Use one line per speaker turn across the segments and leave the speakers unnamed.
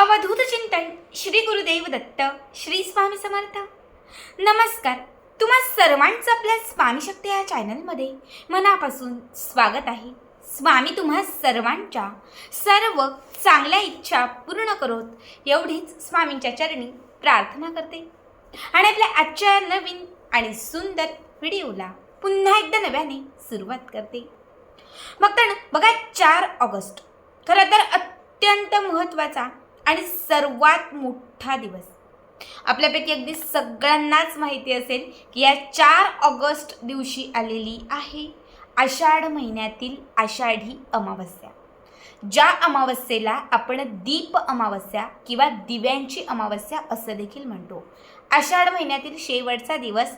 अवधूत चिंतन श्री गुरुदेव दत्त श्री स्वामी समर्थ. नमस्कार. तुम्हा सर्वांचं आपल्या स्वामी शक्ती या चॅनलमध्ये मनापासून स्वागत आहे. स्वामी तुम्हा सर्वांच्या सर्व चांगल्या इच्छा पूर्ण करोत एवढीच स्वामींच्या चरणी प्रार्थना करते. आणि आपल्या आजच्या नवीन आणि सुंदर व्हिडिओला पुन्हा एकदा नव्याने सुरुवात करते. मग तर बघा चार ऑगस्ट. खरं तर अत्यंत महत्त्वाचा आणि सर्वात मोठा दिवस. आपल्यापैकी अगदी सगळ्यांनाच माहिती असेल की या चार ऑगस्ट दिवशी आलेली आहे. आषाढ महिन्यातील आषाढी अमावस्या. ज्या अमावस्येला आपण दीप अमावस्या किंवा दिव्यांची अमावस्या असं देखील म्हणतो. आषाढ महिन्यातील शेवटचा दिवस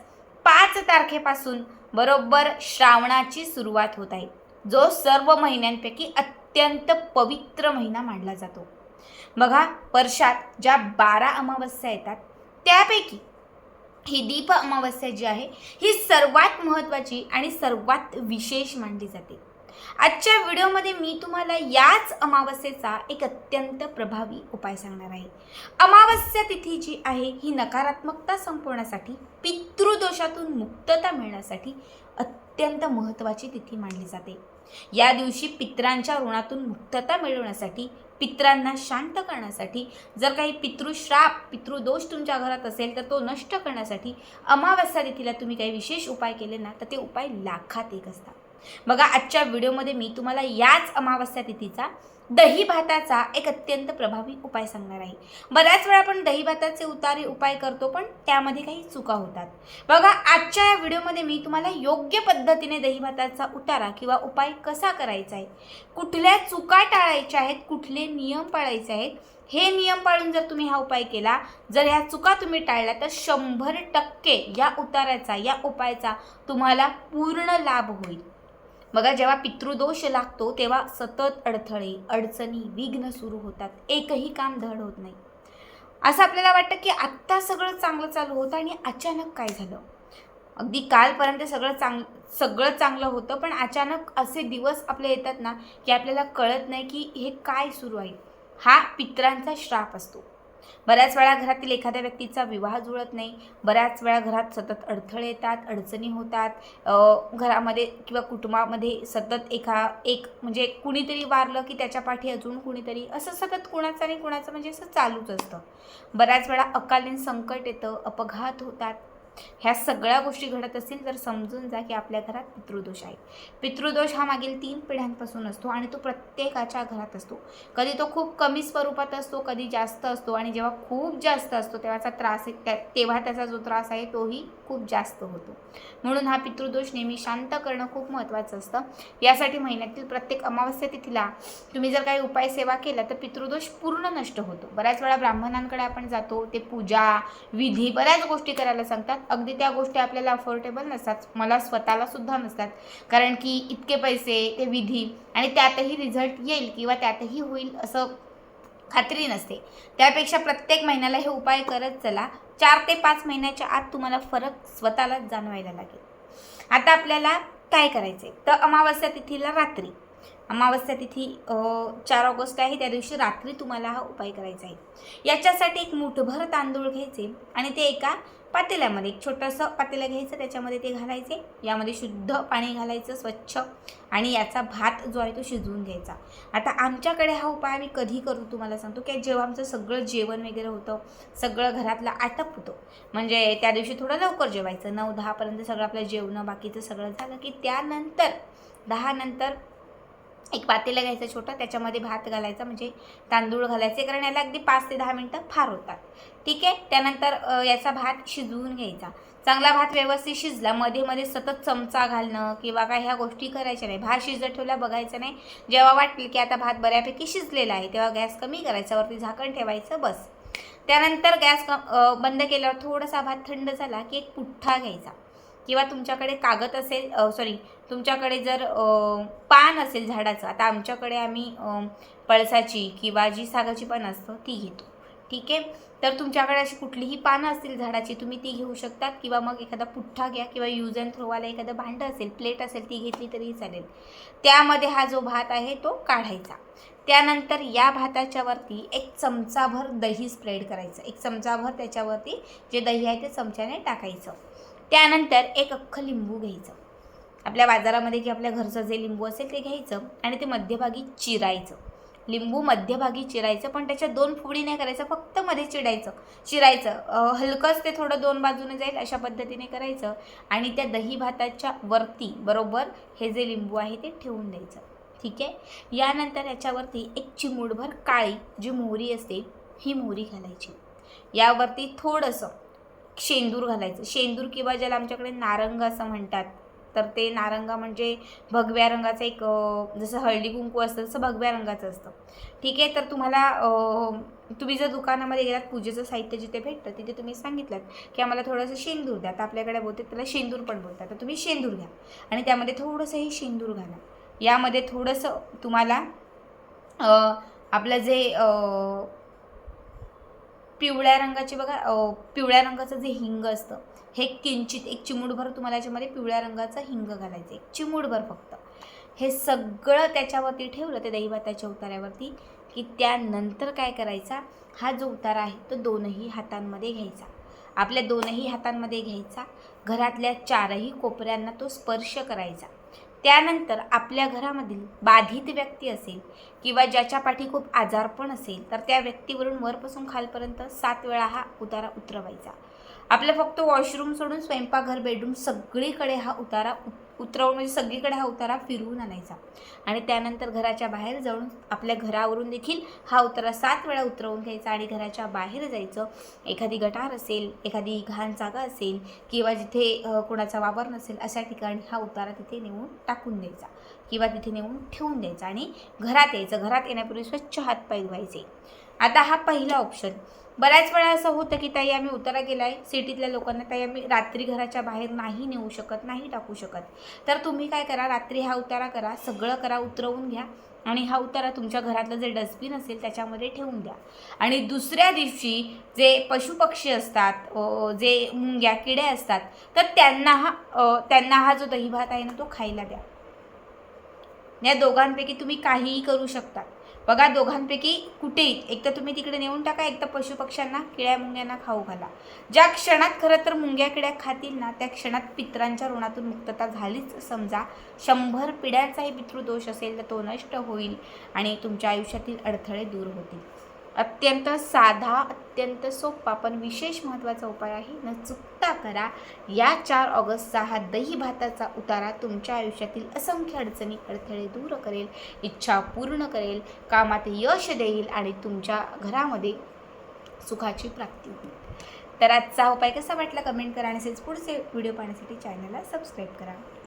पाच तारखेपासून बरोबर श्रावणाची सुरुवात होत आहे. जो सर्व महिन्यांपैकी अत्यंत पवित्र महिना मानला जातो. बघा वर्षात ज्या बारा अमावस्या येतात त्यापैकी ही दीप अमावस्या जी आहे ही सर्वात महत्त्वाची आणि सर्वात विशेष मानली जाते. आजच्या व्हिडिओमध्ये मी तुम्हाला याच अमावस्येचा एक अत्यंत प्रभावी उपाय सांगणार आहे. अमावस्या तिथी जी आहे ही नकारात्मकता संपवण्यासाठी पितृदोषातून मुक्तता मिळण्यासाठी अत्यंत महत्त्वाची तिथी मानली जाते. या दिवशी पित्रांच्या ऋणातून मुक्तता मिळवण्यासाठी पित्रांना शांत करण्यासाठी जर काही पितृश्राप पितृदोष तुमच्या घरात असेल तर तो नष्ट करण्यासाठी अमावस्या तिथीला तुम्ही काही विशेष उपाय केले ना तर ते उपाय लाखात एक असतात. बघा आजच्या व्हिडिओमध्ये मी तुम्हाला याच अमावस्या तिथीचा दही भाताचा एक अत्यंत प्रभावी उपाय सांगणार आहे. बऱ्याच वेळा आपण दही भाताचे उतारे उपाय करतो पण त्यामध्ये काही चुका होतात. बघा आजच्या या व्हिडिओमध्ये मी तुम्हाला योग्य पद्धतीने दही भाताचा उतारा किंवा उपाय कसा करायचा आहे कुठल्या चुका टाळायच्या आहेत कुठले नियम पाळायचे आहेत हे नियम पाळून जर तुम्ही हा उपाय केला जर ह्या चुका तुम्ही टाळल्या तर शंभर टक्के या उताराचा या उपायाचा तुम्हाला पूर्ण लाभ होईल. बघा जेव्हा पितृदोष लागतो तेव्हा सतत अडथळे अडचणी विघ्न सुरू होतात. एकही काम धड होत नाही. असं आपल्याला वाटतं की आत्ता सगळं चांगलं चालू होतं आणि अचानक काय झालं? अगदी कालपर्यंत सगळं चांग सगळं चांगलं होतं पण अचानक असे दिवस आपले येतात ना की आपल्याला कळत नाही की हे काय सुरू आहे. हा पित्रांचा श्राप असतो. बऱ्याच वेळा घरातील एखाद्या व्यक्तीचा विवाह जुळत नाही. बऱ्याच वेळा घरात सतत अडथळे येतात अडचणी होतात. घरामध्ये किंवा कुटुंबामध्ये सतत एका एक म्हणजे कुणीतरी वारलं की त्याच्या पाठी अजून कुणीतरी असं सतत कुणाचं आणि कुणाचं म्हणजे असं चालूच असतं. बऱ्याच वेळा अकालीन संकट येतं अपघात होतात. ह्या सगळ्या गोष्टी घडत असतील तर समजून जा की आपल्या घरात पितृदोष आहे. पितृदोष हा मागील तीन पिढ्यांपासून असतो आणि तो प्रत्येकाच्या घरात असतो. कधी तो खूप कमी स्वरूपात असतो कधी जास्त असतो आणि जेव्हा खूप जास्त असतो तेव्हाचा त्रास त्या तेव्हा त्याचा जो त्रास आहे तोही खूप जास्त होतो. म्हणून हा पितृदोष नेहमी शांत करणं खूप महत्त्वाचं असतं. यासाठी महिन्यातील प्रत्येक अमावस्या तिथीला तुम्ही जर काही उपाय सेवा केला तर पितृदोष पूर्ण नष्ट होतो. बऱ्याच वेळा ब्राह्मणांकडे आपण जातो ते पूजा विधी बऱ्याच गोष्टी करायला सांगतात. अगदी म्हणजे त्या गोष्टी आपल्याला अफोर्डेबल नसतात. मला स्वतःला सुद्धा नसतात. कारण की इतके पैसे ते विधी आणि त्यातही रिझल्ट येईल किंवा त्यातही होईल असं खात्री नसते. त्यापेक्षा प्रत्येक महिन्याला हे उपाय करत चला. चार ते पाच महिन्याच्या आत तुम्हाला फरक स्वतःलाच जाणवायला लागेल. आता आपल्याला काय करायचं आहे तर अमावस्या तिथीला रात्री. अमावस्या तिथी चार ऑगस्ट आहे त्या दिवशी रात्री तुम्हाला हा उपाय करायचा आहे. याच्यासाठी एक मुठभर तांदूळ घ्यायचे आणि ते एका पातेल्यामध्ये एक छोटंसं पातेलं घ्यायचं त्याच्यामध्ये ते घालायचे. यामध्ये शुद्ध पाणी घालायचं स्वच्छ. आणि याचा भात जो आहे तो शिजवून घ्यायचा. आता आमच्याकडे हा उपाय आम्ही कधी करू तुम्हाला सांगतो की जेव्हा आमचं सगळं जेवण वगैरे होतं सगळं घरातलं आटप होतं. म्हणजे त्या दिवशी थोडं लवकर जेवायचं. नऊ दहापर्यंत सगळं आपलं जेवणं बाकीचं सगळं झालं की त्यानंतर दहा नंतर एक पातेला घ्यायचा छोटं त्याच्यामध्ये भात घालायचा म्हणजे तांदूळ घालायचे कारण याला अगदी पाच ते दहा मिनटं फार होतात. ठीक आहे? त्यानंतर याचा भात शिजवून घ्यायचा. चांगला भात व्यवस्थित शिजला मध्ये मध्ये सतत चमचा घालणं किंवा काय ह्या गोष्टी करायच्या नाही. भात शिजत ठेवला बघायचं नाही. जेव्हा वाटेल की आता भात बऱ्यापैकी शिजलेला आहे तेव्हा गॅस कमी करायचा वरती झाकण ठेवायचं बस. त्यानंतर गॅस क बंद केल्यावर थोडासा भात थंड झाला की एक पुठ्ठा घ्यायचा. किंवा तुमच्याकडे कागद असेल सॉरी तुमच्याकडे जर पान असेल झाडाचं आता आमच्याकडे आम्ही पळसाची किंवा जी सागाची पान असतं ती घेतो. ठीक आहे? तर तुमच्याकडे अशी कुठलीही पानं असतील झाडाची तुम्ही ती घेऊ शकतात किंवा मग एखादा पुठ्ठा घ्या किंवा यूज अँड थ्रोवाला एखादं भांडं असेल प्लेट असेल ती घेतली तरीही चालेल. त्यामध्ये हा जो भात आहे तो काढायचा. त्यानंतर या भाताच्या वरती एक चमचाभर दही स्प्रेड करायचं. एक चमचाभर त्याच्यावरती जे दही आहे ते चमच्याने टाकायचं. त्यानंतर एक अख्खं लिंबू घ्यायचं. आपल्या बाजारामध्ये की आपल्या घरचं जे लिंबू असेल ते घ्यायचं आणि ते मध्यभागी चिरायचं. लिंबू मध्यभागी चिरायचं पण त्याच्या दोन फुडी नाही करायचं फक्त मध्ये चिडायचं. चिरायचं. हलकंच ते थोडं दोन बाजूने जाईल अशा पद्धतीने करायचं. आणि त्या दही भाताच्या वरती बरोबर हे जे लिंबू आहे ते ठेवून द्यायचं. ठीक आहे? यानंतर याच्यावरती एक चिमूडभर काळी जी मोहरी असते ही मोहरी घालायची. यावरती थोडंसं शेंदूर घालायचं. शेंदूर किंवा ज्याला आमच्याकडे नारंग असं म्हणतात तर ते नारंगा म्हणजे भगव्या रंगाचं एक जसं हळदी कुंकू असतं तसं भगव्या रंगाचं असतं. ठीक आहे तर तुम्हाला तुम्ही जर दुकानामध्ये गेलात पूजेचं साहित्य जिथे भेटतं तिथे तुम्ही सांगितलं की आम्हाला थोडंसं शेंदूर द्या. तर आपल्याकडे बोलते त्याला शेंदूर पण बोलतात. तर तुम्ही शेंदूर घ्या. आणि त्यामध्ये थोडंसंही शेंदूर घाला. यामध्ये थोडंसं तुम्हाला आपलं जे पिवळ्या रंगाचे बघा पिवळ्या रंगाचं जे हिंग असतं हे किंचित एक चिमूटभर तुम्हाला याच्यामध्ये पिवळ्या रंगाचा हिंग घालायचं एक चिमूटभर फक्त. हे सगळं त्याच्यावरती ठेवलं ते दहीभाताच्या उतार्यावरती की त्यानंतर काय करायचा? हा जो उतारा आहे तो दोनही हातांमध्ये घ्यायचा. आपल्या दोनही हातांमध्ये घ्यायचा. घरातल्या चारही कोपऱ्यांना तो स्पर्श करायचा. त्यानंतर आपल्या घरामधील बाधित व्यक्ती असेल किंवा ज्याच्या पाठी खूप आजारपण असेल तर त्या व्यक्तीवरून वरपासून खालपर्यंत सात वेळा हा उतारा उतरवायचा. आपलं फक्त वॉशरूम सोडून स्वयंपाकघर बेडरूम सगळीकडे हा उतारा उतरवून म्हणजे सगळीकडे हा उतारा फिरवून आणायचा. आणि त्यानंतर घराच्या बाहेर जाऊन आपल्या घरावरून देखील हा उतारा सात वेळा उतरवून घ्यायचा आणि घराच्या बाहेर जायचं. एखादी गटार असेल एखादी घाण जागा असेल किंवा जिथे कोणाचा वावर नसेल अशा ठिकाणी हा उतारा तिथे नेऊन टाकून द्यायचा किंवा तिथे नेऊन ठेवून द्यायचा आणि घरात यायचं. घरात येण्यापूर्वी स्वच्छ हात पाय धुवायचे. आता हा पहिला ऑप्शन बऱ्याच वेळा असं होतं की ताई आम्ही उतारा गेला आहे सिटीतल्या लोकांना ताई आम्ही रात्री घराच्या बाहेर नाही नेऊ शकत नाही टाकू शकत. तर तुम्ही काय करा रात्री हा उतारा करा सगळं करा उतरवून घ्या आणि हा उतारा तुमच्या घरातलं जे डस्टबिन असेल त्याच्यामध्ये ठेवून द्या. आणि दुसऱ्या दिवशी जे पशुपक्षी असतात जे मुंग्या किडे असतात तर त्यांना हा त्यांना हा जो दहीभात आहे ना तो खायला द्या. या दोघांपैकी तुम्ही काहीही करू शकता. बघा दोघांपैकी कुठेही एक तर तुम्ही तिकडे नेऊन टाका एक तर पशुपक्ष्यांना किड्या मुंग्यांना खाऊ घाला. ज्या क्षणात खरं तर मुंग्या किड्या खातील ना त्या क्षणात पित्रांच्या ऋणातून मुक्तता झालीच. समजा शंभर पिढ्यांचाही पितृदोष असेल तर तो नष्ट होईल आणि तुमच्या आयुष्यातील अडथळे दूर होतील. अत्यंत साधा अत्यंत सोपा पण विशेष महत्त्वाचा उपाय आहे. न चुकता करा. या चार ऑगस्टचा हा दही भाताचा उतारा तुमच्या आयुष्यातील असंख्य अडचणी अडथळे दूर करेल इच्छा पूर्ण करेल कामात यश देईल आणि तुमच्या घरामध्ये सुखाची प्राप्ती होईल. तर आजचा उपाय कसा वाटला कमेंट करा आणि तसेच पुढचे व्हिडिओ पाहण्यासाठी चॅनलला सबस्क्राईब करा.